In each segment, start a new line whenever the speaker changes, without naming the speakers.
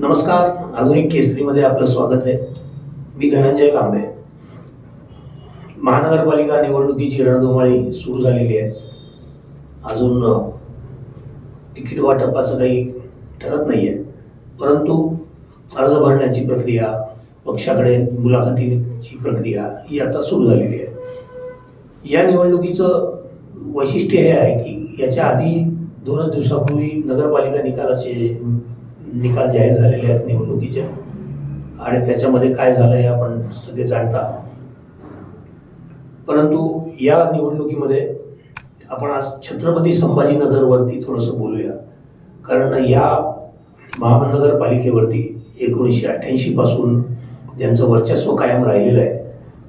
नमस्कार. आधुनिक केसरीमध्ये आपलं स्वागत आहे. मी धनंजय कांबे महानगरपालिका निवडणुकीची रणधुमाळी सुरू झालेली आहे. अजून तिकीट वाटपाचं काही ठरत नाही आहे परंतु अर्ज भरण्याची प्रक्रिया पक्षाकडे मुलाखतीची प्रक्रिया ही आता सुरू झालेली आहे. या निवडणुकीचं वैशिष्ट्य हे आहे की याच्या आधी दोनच दिवसापूर्वी नगरपालिका निकालाचे निकाल जाहीर झालेले आहेत निवडणुकीचे. आणि त्याच्यामध्ये काय झालं हे आपण सगळे जाणता. परंतु या निवडणुकीमध्ये आपण आज छत्रपती संभाजीनगरवरती थोडंसं बोलूया. कारण या महानगरपालिकेवरती एकोणीसशे अठ्ठ्याऐंशी पासून वर्चस्व कायम राहिलेलं आहे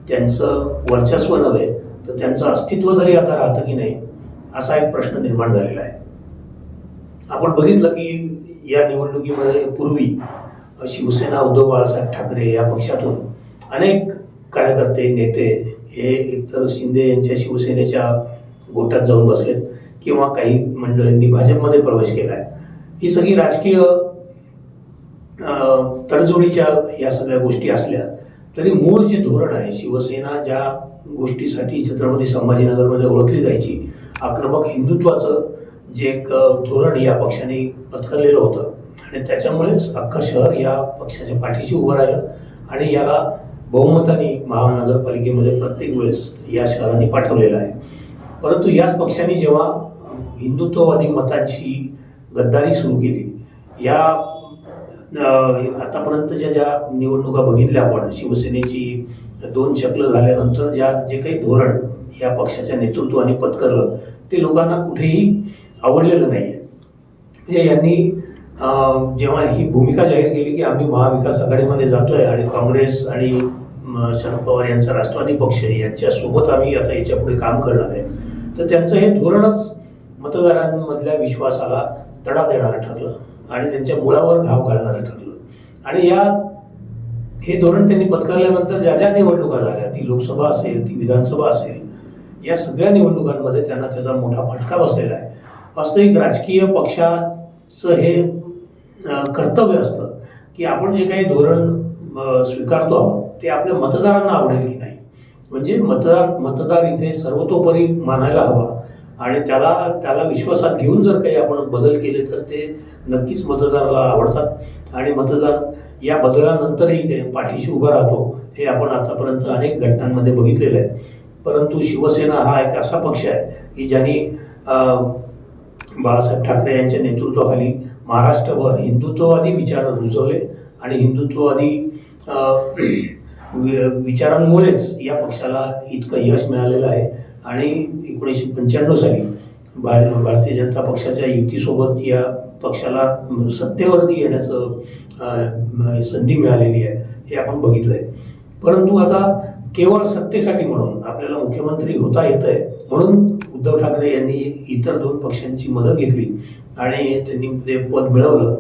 त्यांचं वर्चस्व नव्हे तर त्यांचं अस्तित्व तरी आता राहतं की नाही असा एक प्रश्न निर्माण झालेला आहे. आपण बघितलं की या निवडणुकीमध्ये पूर्वी शिवसेना उद्धव बाळासाहेब ठाकरे या पक्षातून अनेक कार्यकर्ते नेते हे एकतर शिंदे यांच्या शिवसेनेच्या गोटात जाऊन बसलेत किंवा काही मंडळींनी भाजपमध्ये प्रवेश केला आहे ही सगळी राजकीय अं, तडजोडीच्या या सगळ्या गोष्टी असल्या तरी मूळ जे धोरण आहे शिवसेना ज्या गोष्टीसाठी छत्रपती संभाजीनगरमध्ये ओळखली जायची आक्रमक हिंदुत्वाचं जे एक धोरण या पक्षाने पत्करलेलं होतं. आणि त्याच्यामुळेच अख्खं शहर या पक्षाच्या पाठीशी उभं राहिलं. आणि याला बहुमताने महानगरपालिकेमध्ये प्रत्येक वेळेस या शहराने पाठवलेलं आहे. परंतु याच पक्षाने जेव्हा हिंदुत्ववादी मतांची गद्दारी सुरू केली या आतापर्यंत आतापर्यंतच्या ज्या निवडणुका बघितल्या आपण शिवसेनेची दोन शकलं झाल्यानंतर ज्या जे काही धोरण या पक्षाच्या नेतृत्वाने पत्करलं ते लोकांना कुठेही आवडलेलं नाही आहे म्हणजे यांनी जेव्हा ही भूमिका जाहीर केली की आम्ही महाविकास आघाडीमध्ये जातोय आणि काँग्रेस आणि शरद पवार यांचा राष्ट्रवादी पक्ष यांच्यासोबत आम्ही आता याच्यापुढे काम करणार आहे. तर त्यांचं हे धोरणच मतदारांमधल्या विश्वासाला तडा देणारं ठरलं आणि त्यांच्या मुळावर घाव घालणारं ठरलं. आणि या हे धोरण त्यांनी पत्करल्यानंतर ज्या ज्या निवडणुका झाल्या ती लोकसभा असेल ती विधानसभा असेल या सगळ्या निवडणुकांमध्ये त्यांना त्याचा मोठा फटका बसलेला आहे. वास्तविक राजकीय पक्षाचं हे कर्तव्य असतं की आपण जे काही धोरण स्वीकारतो आहोत ते आपल्या मतदारांना आवडेल की नाही. म्हणजे मतदार मतदार इथे सर्वतोपरी मानायला हवा आणि त्याला त्याला विश्वासात घेऊन जर काही आपण बदल केले तर ते नक्कीच मतदाराला आवडतात. आणि मतदार या बदलानंतरही ते पाठीशी उभा राहतो हे आपण आतापर्यंत अनेक घटनांमध्ये बघितलेलं आहे. परंतु शिवसेना हा एक असा पक्ष आहे की ज्यांनी बाळासाहेब ठाकरे यांच्या नेतृत्वाखाली महाराष्ट्रभर हिंदुत्ववादी विचार रुजवले आणि हिंदुत्ववादी विचारांमुळेच या पक्षाला इतकं यश मिळालेलं आहे. आणि एकोणीसशे पंच्याण्णव साली भार भारतीय जनता पक्षाच्या युतीसोबत या पक्षाला सत्तेवरती येण्याचं संधी मिळालेली आहे हे आपण बघितलं आहे परंतु आता केवळ सत्तेसाठी म्हणून आपल्याला मुख्यमंत्री होता येत आहे म्हणून उद्धव ठाकरे यांनी इतर दोन पक्षांची मदत घेतली आणि त्यांनी ते पद मिळवलं.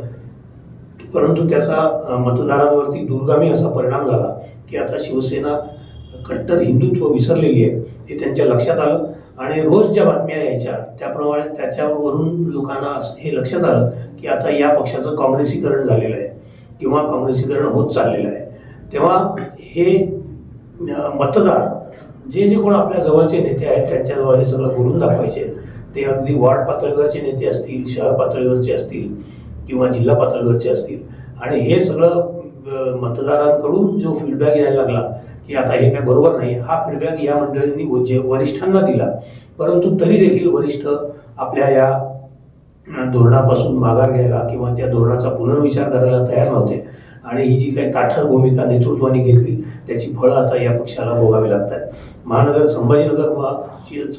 परंतु त्याचा मतदारांवरती दूरगामी असा परिणाम झाला की आता शिवसेना कट्टर हिंदुत्व विसरलेली आहे हे त्यांच्या लक्षात आलं. आणि रोज ज्या बातम्या यायच्या त्याप्रमाणे त्याच्यावरून लोकांना हे लक्षात आलं की आता या पक्षाचं काँग्रेसीकरण झालेलं आहे किंवा काँग्रेसीकरण होत चाललेलं आहे. तेव्हा हे मतदार जे जे कोण आपल्या जवळचे नेते आहेत त्यांच्याजवळ हे सगळं बोलून दाखवायचे. ते अगदी वॉर्ड पातळीवरचे नेते असतील शहर पातळीवरचे असतील किंवा जिल्हा पातळीवरचे असतील. आणि हे सगळं मतदारांकडून जो फीडबॅक यायला लागला की आता हे काय बरोबर नाही हा फीडबॅक या मंडळींनी जे वरिष्ठांना दिला. परंतु तरी देखील वरिष्ठ आपल्या या धोरणापासून माघार घ्यायला किंवा त्या धोरणाचा पुनर्विचार करायला तयार नव्हते. आणि ही जी काही ताठर भूमिका नेतृत्वाने घेतली त्याची फळं आता या पक्षाला भोगावी लागत आहेत महानगर संभाजीनगर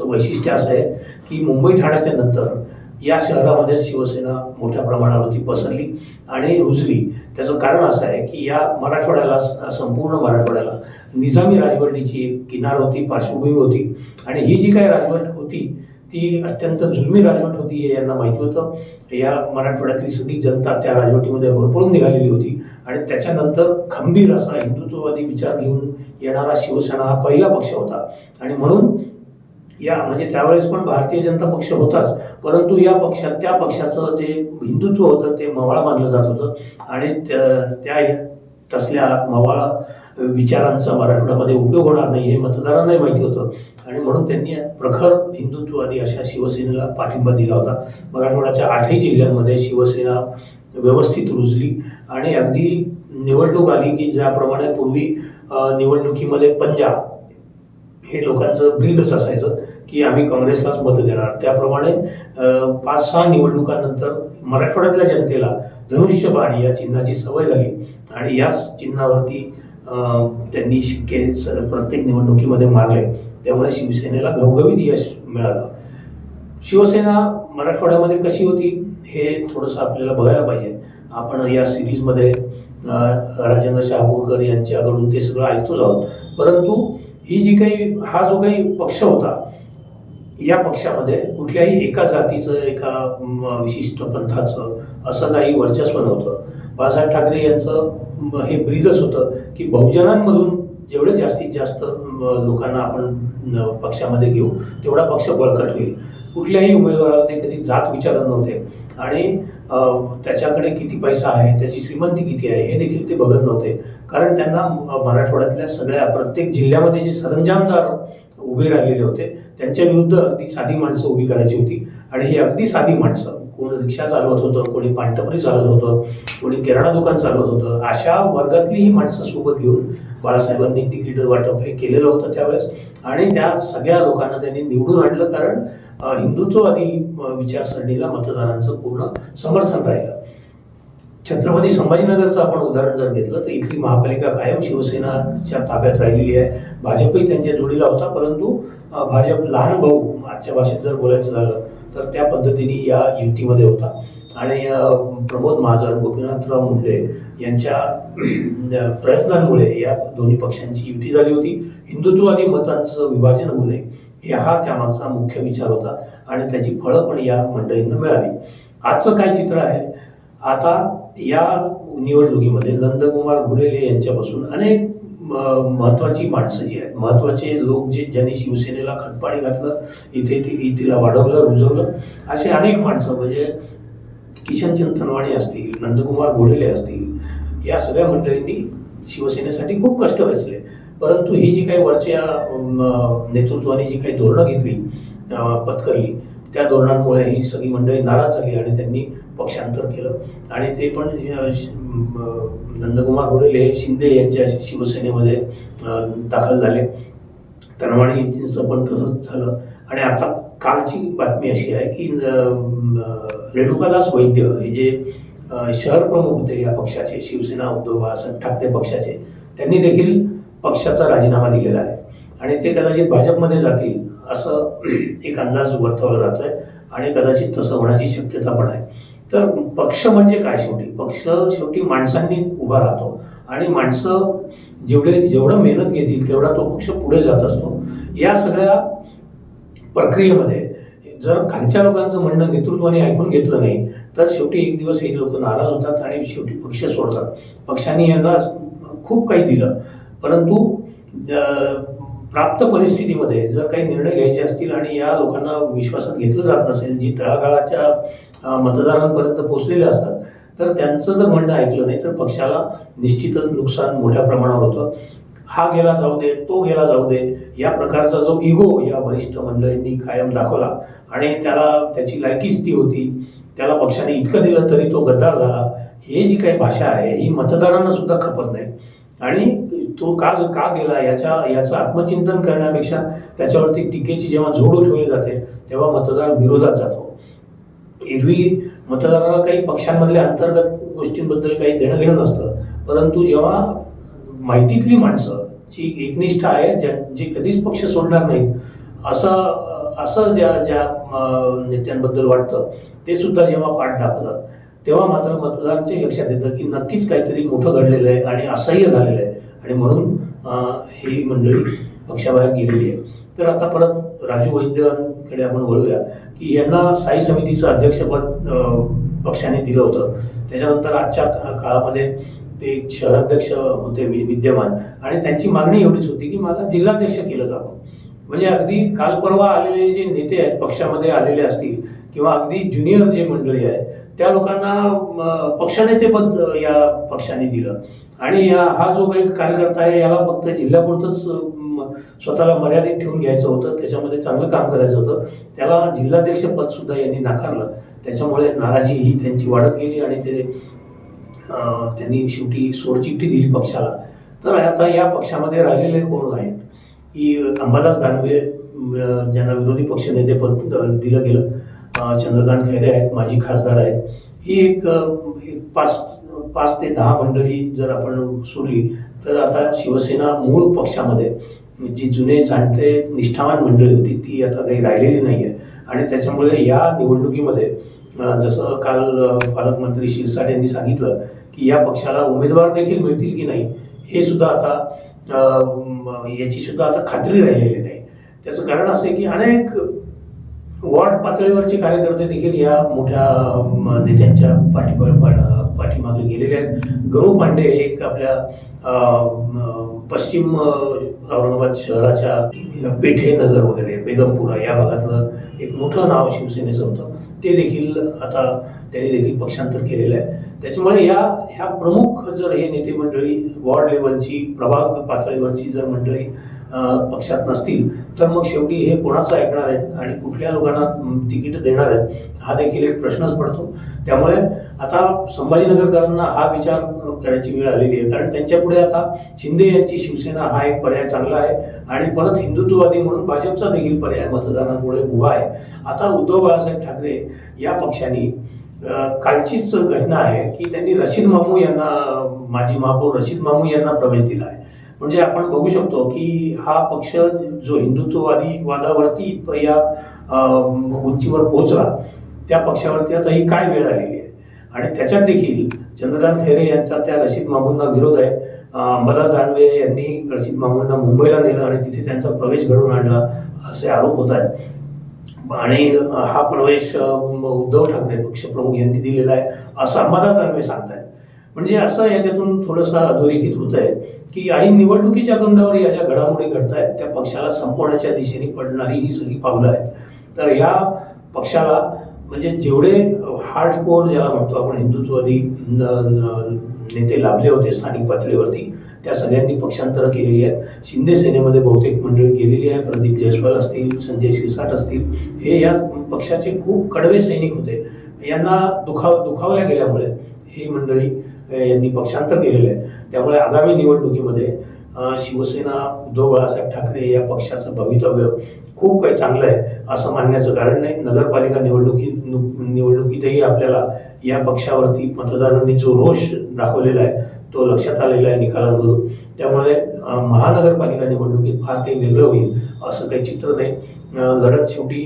वैशिष्ट्य असं आहे की मुंबई ठाण्याच्या नंतर या शहरामध्ये शिवसेना मोठ्या प्रमाणावरती पसरली आणि रुजली. त्याचं कारण असं आहे की या मराठवाड्याला संपूर्ण मराठवाड्याला निजामी राजवटीची एक किनार होती पार्श्वभूमी होती. आणि ही जी काही राजवट होती ती अत्यंत जुलमी राजवट होती हे यांना माहिती होतं. या मराठवाड्यातली सगळी जनता त्या राजवटीमध्ये होरपळून निघालेली होती. आणि त्याच्यानंतर खंबीर असा हिंदुत्ववादी विचार घेऊन येणारा शिवसेना हा पहिला पक्ष होता. आणि म्हणून या म्हणजे त्यावेळेस पण भारतीय जनता पक्ष होताच. परंतु या पक्षात त्या पक्षाचं जे हिंदुत्व होतं ते मवाळ मानलं जात होतं. आणि त्या त्या तसल्या मवाळ विचारांचा मराठवाड्यामध्ये उपयोग होणार नाही हे मतदारांनाही माहिती होतं. आणि म्हणून त्यांनी प्रखर हिंदुत्ववादी अशा शिवसेनेला पाठिंबा दिला होता. मराठवाड्याच्या आठही जिल्ह्यांमध्ये शिवसेना व्यवस्थित रुजली आणि अगदी निवडणूक आली की ज्याप्रमाणे पूर्वी निवडणुकीमध्ये पंजाब हे लोकांचं ब्रीदच असायचं की आम्ही काँग्रेसलाच मतं देणार. त्याप्रमाणे पाच सहा निवडणुकांनंतर मराठवाड्यातल्या जनतेला धनुष्यबाण या चिन्हाची सवय झाली. आणि याच चिन्हावरती त्यांनी शिक्के प्रत्येक निवडणुकीमध्ये मारले. त्यामुळे शिवसेनेला घवघवीत यश मिळालं. शिवसेना मराठवाड्यामध्ये कशी होती हे थोडंसं आपल्याला बघायला पाहिजे. आपण या सिरीजमध्ये राजेंद्र शहापूरकर यांच्याकडून ते सगळं ऐकतोच आहोत. परंतु ही जी काही हा जो काही पक्ष होता या पक्षामध्ये कुठल्याही एका जातीचं एका विशिष्ट पंथाचं असं काही वर्चस्व नव्हतं. बाळासाहेब ठाकरे यांचं हे ब्रीदच होतं की बहुजनांमधून जेवढे जास्तीत जास्त लोकांना आपण पक्षामध्ये घेऊ तेवढा पक्ष बळकट होईल. कुठल्याही उमेदवाराला ते कधी जात विचारत नव्हते. आणि त्याच्याकडे किती पैसा आहे त्याची श्रीमंती किती आहे हे देखील ते बघत नव्हते. कारण त्यांना मराठवाड्यातल्या सगळ्या प्रत्येक जिल्ह्यामध्ये जे सरंजामदार उभे राहिलेले होते त्यांच्या विरुद्ध अगदी साधी माणसं उभी करायची होती. आणि ही अगदी साधी माणसं कोण रिक्षा चालवत होतं कोणी पानटपरी चालवत होतं कोणी किराणा दुकान चालवत होतं अशा वर्गातली ही माणसं सोबत घेऊन बाळासाहेबांनी तिकीट वाटप हे केलेलं होतं त्यावेळेस. आणि त्या सगळ्या लोकांना त्यांनी निवडून आणलं कारण हिंदुत्ववादी विचारसरणीला मतदारांचं पूर्ण समर्थन राहिलं. छत्रपती संभाजीनगरचं आपण उदाहरण जर घेतलं तर इथली महापालिका कायम शिवसेनाच्या ताब्यात राहिलेली आहे. भाजपही त्यांच्या जोडीला होता परंतु भाजप लहान भाऊ आजच्या भाषेत जर बोलायचं झालं तर त्या पद्धतीने या युतीमध्ये होता. आणि प्रमोद महाजन गोपीनाथराव मुंडे यांच्या प्रयत्नांमुळे या दोन्ही पक्षांची युती झाली होती. हिंदुत्ववादी मतांचं विभाजन होऊ नये हे हा त्यामागचा मुख्य विचार होता. आणि त्याची फळं पण या मंडळींना मिळाली. आजचं काय चित्र आहे? आता या निवडणुकीमध्ये नंदकुमार घुडेले यांच्यापासून अनेक म- महत्वाची माणसं जी आहेत. महत्त्वाचे लोक जे ज्यांनी शिवसेनेला खतपाणी घातलं इथे ती तिला वाढवलं रुजवलं असे अनेक माणसं म्हणजे किशनचंद तनवाणी असतील नंदकुमार घोडेले असतील या सगळ्या मंडळींनी शिवसेनेसाठी खूप कष्ट वेचले. परंतु ही जी काही वरच्या नेतृत्वाने जी काही धोरणं घेतली पत्करली त्या धोरणांमुळे ही सगळी मंडळी नाराज झाली आणि त्यांनी पक्षांतर केलं. आणि ते पण नंदकुमार घोडेले हे शिंदे यांच्या शिवसेनेमध्ये दाखल झाले. तनवाणी यांचं पण तसंच झालं. आणि आता कालची बातमी अशी आहे की रेणुकादास वैद्य हे जे शहर प्रमुख होते या पक्षाचे शिवसेना उद्धव बाळासाहेब ठाकरे पक्षाचे त्यांनी देखील पक्षाचा राजीनामा दिलेला आहे. आणि ते कदाचित भाजपमध्ये जातील असं एक अंदाज वर्तवला जातोय. आणि कदाचित तसं होण्याची शक्यता पण आहे. तर पक्ष म्हणजे काय शेवटी? पक्ष शेवटी माणसांनी उभा राहतो. आणि माणसं जेवढे जेवढं मेहनत घेतील तेवढा तो पक्ष पुढे जात असतो. या सगळ्या प्रक्रियेमध्ये जर खालच्या लोकांचं म्हणणं नेतृत्वाने ऐकून घेतलं नाही तर शेवटी एक दिवस हे लोक नाराज होतात आणि शेवटी पक्ष सोडतात. पक्षांनी यांना खूप काही दिलं. परंतु प्राप्त परिस्थितीमध्ये जर काही निर्णय घ्यायचे असतील आणि या लोकांना विश्वासात घेतलं जात नसेल जी तळागाळाच्या मतदारांपर्यंत पोहोचलेले असतात तर त्यांचं जर म्हणणं ऐकलं नाही तर पक्षाला निश्चितच नुकसान मोठ्या प्रमाणावर होतं. हा गेला जाऊ दे तो गेला जाऊ दे या प्रकारचा जो इगो या वरिष्ठ मंडळींनी कायम दाखवला आणि त्याला त्याची लायकीच ती होती त्याला पक्षाने इतकं दिलं तरी तो गद्दार झाला हे जी काही भाषा आहे ही मतदारांना सुद्धा खपत नाही. आणि तो का का गेला याच्या याचं आत्मचिंतन करण्यापेक्षा त्याच्यावरती टीकेची जेव्हा झोड उठवली जाते तेव्हा मतदार विरोधात जातो. एरवी मतदाराला काही पक्षांमधल्या अंतर्गत गोष्टींबद्दल काही देणंघेणं नसतं परंतु जेव्हा माहितीतली माणसं जी एकनिष्ठ आहे ज्या जी कधीच पक्ष सोडणार नाहीत असं असं ज्या ज्या नेत्यांबद्दल वाटतं ते सुद्धा जेव्हा पाठ दाखवतात तेव्हा मात्र मतदारांचे लक्षात येतं की नक्कीच काहीतरी मोठं घडलेलं आहे आणि असह्य झालेलं आहे. आणि म्हणून ही मंडळी पक्षाबाहेर गेलेली आहे. तर आता परत राजू वैद्यांकडे आपण वळूया की यांना स्थायी समितीचं अध्यक्षपद पक्षाने दिलं होतं. त्याच्यानंतर आजच्या काळामध्ये ते शहराध्यक्ष होते विद्यमान. आणि त्यांची मागणी एवढीच होती की मला जिल्हाध्यक्ष केलं जावं. म्हणजे अगदी काल परवा आलेले जे नेते आहेत पक्षामध्ये आलेले असतील किंवा अगदी ज्युनियर जे मंडळी आहे त्या लोकांना म, पक्षनेतेपद या पक्षाने दिलं. आणि या हा जो काही कार्यकर्ता आहे याला फक्त जिल्ह्यापुरतंच स्वतःला मर्यादित ठेवून घ्यायचं होतं त्याच्यामध्ये चांगलं काम करायचं होतं त्याला जिल्हाध्यक्ष पद सुद्धा यांनी नाकारलं. त्याच्यामुळे नाराजी ही त्यांची वाढत गेली आणि ते त्यांनी शेवटी सोडचिठ्ठी दिली पक्षाला. तर आता या पक्षामध्ये राहिलेले कोण आहेत? की अंबादास दानवे ज्यांना विरोधी पक्षनेतेपद दिलं गेलं. चंद्रकांत खैरे आहेत माजी खासदार आहेत. ही एक पाच पाच ते दहा मंडळी जर आपण सोडली तर आता शिवसेना मूळ पक्षामध्ये जी जुने जाणते निष्ठावान मंडळी होती ती आता काही राहिलेली नाही आहे आणि त्याच्यामुळे या निवडणुकीमध्ये जसं काल पालकमंत्री शिरसाट यांनी सांगितलं की या पक्षाला उमेदवार देखील मिळतील की नाही हे सुद्धा आता याची सुद्धा आता खात्री राहिलेली नाही. त्याचं कारण असं आहे की अनेक वॉर्ड पातळीवरचे कार्यकर्ते देखील या मोठ्या नेत्यांच्या पाठी पाठीमागे गेलेले आहेत. गणू पांडे हे एक आपल्या पश्चिम औरंगाबाद शहराच्या पेठे नगर वगैरे बेगमपुरा या भागातलं एक मोठं नाव शिवसेनेचं होतं. ते देखील आता त्यांनी देखील पक्षांतर केलेलं आहे. त्याच्यामुळे या ह्या प्रमुख जर हे नेते मंडळी वॉर्ड लेवलची प्रभाग पातळीवरची जर मंडळी पक्षात नसतील तर मग शेवटी हे कोणाचं ऐकणार आहेत आणि कुठल्या लोकांना तिकीट देणार आहेत हा देखील एक प्रश्नच पडतो. त्यामुळे आता संभाजीनगरकरांना हा विचार करायची वेळ आलेली आहे कारण त्यांच्यापुढे आता शिंदे यांची शिवसेना हा एक पर्याय चांगला आहे आणि परत हिंदुत्ववादी म्हणून भाजपचा देखील पर्याय मतदानापुढे उभा आहे. आता उद्धव बाळासाहेब ठाकरे या पक्षाने कालचीच घटना आहे की त्यांनी रशीद मामू यांना माजी महापौर रशीद मामू यांना प्रवेश दिला आहे. म्हणजे आपण बघू शकतो की हा पक्ष जो हिंदुत्ववादी वादावरती या उंचीवर पोहोचला त्या पक्षावरती आता ही काय वेळ आलेली आहे? आणि त्याच्यात देखील चंद्रकांत खैरे यांचा त्या रशीद मामूंना विरोध आहे. अं, अंबादास दानवे यांनी रशीद मामूंना मुंबईला नेलं आणि तिथे त्यांचा प्रवेश घडवून आणला असे आरोप होत आहेत. आणि हा प्रवेश उद्धव ठाकरे पक्षप्रमुख यांनी दिलेला आहे असं अंबादास दानवे सांगतायत. म्हणजे असं याच्यातून थोडंसं अधोरेखित होत आहे की आई निवडणुकीच्या तोंडावर या ज्या घडामोडी घडतायत त्या पक्षाला संपवण्याच्या दिशेने पडणारी ही सगळी पावलं आहेत. तर या पक्षाला म्हणजे जेवढे हार्ड कोर ज्याला म्हणतो आपण हिंदुत्ववादी नेते लाभले होते स्थानिक पातळीवरती त्या सगळ्यांनी पक्षांतर केलेली आहेत. शिंदे सेनेमध्ये बहुतेक मंडळी गेलेली आहे प्रदीप जयस्वाल असतील संजय शिरसाट असतील हे या पक्षाचे खूप कडवे सैनिक होते. यांना दुखाव दुखावल्या गेल्यामुळे ही मंडळी यांनी पक्षांतर केलेलं आहे. त्यामुळे आगामी निवडणुकीमध्ये शिवसेना उद्धव बाळासाहेब ठाकरे या पक्षाचं भवितव्य खूप काही चांगलं आहे असं मानण्याचं कारण नाही. नगरपालिका निवडणुकी निवडणुकीतही आपल्याला या पक्षावरती मतदारांनी जो रोष दाखवलेला आहे तो लक्षात आलेला आहे निकालांमधून. त्यामुळे महानगरपालिका निवडणुकीत फार काही वेगळं होईल असं काही चित्र नाही. लढत शेवटी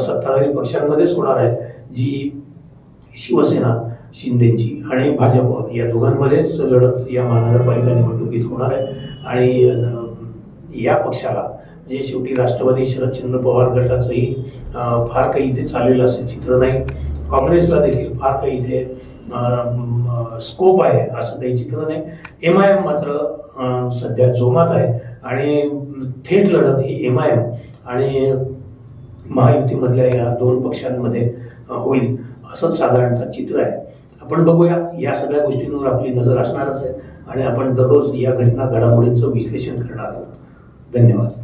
सत्ताधारी पक्षांमध्येच होणार आहे जी शिवसेना शिंदेची आणि भाजप या दोघांमध्येच लढत या महानगरपालिका निवडणुकीत होणार आहे. आणि या पक्षाला म्हणजे शेवटी राष्ट्रवादी शरदचंद्र पवार गटाचंही फार काही इथे चाललेलं असं चित्र नाही. काँग्रेसला देखील फार काही इथे स्कोप आहे असं काही चित्र नाही. एम आय एम मात्र सध्या जोमात आहे. आणि थेट लढत ही एम आय एम आणि महायुतीमधल्या या दोन पक्षांमध्ये होईल असंच साधारणतः चित्र आहे. आपण बघूया या सगळ्या गोष्टींवर आपली नजर असणारच आहे आणि आपण दररोज या घटना घडामोडींचं विश्लेषण करणार आहोत. धन्यवाद.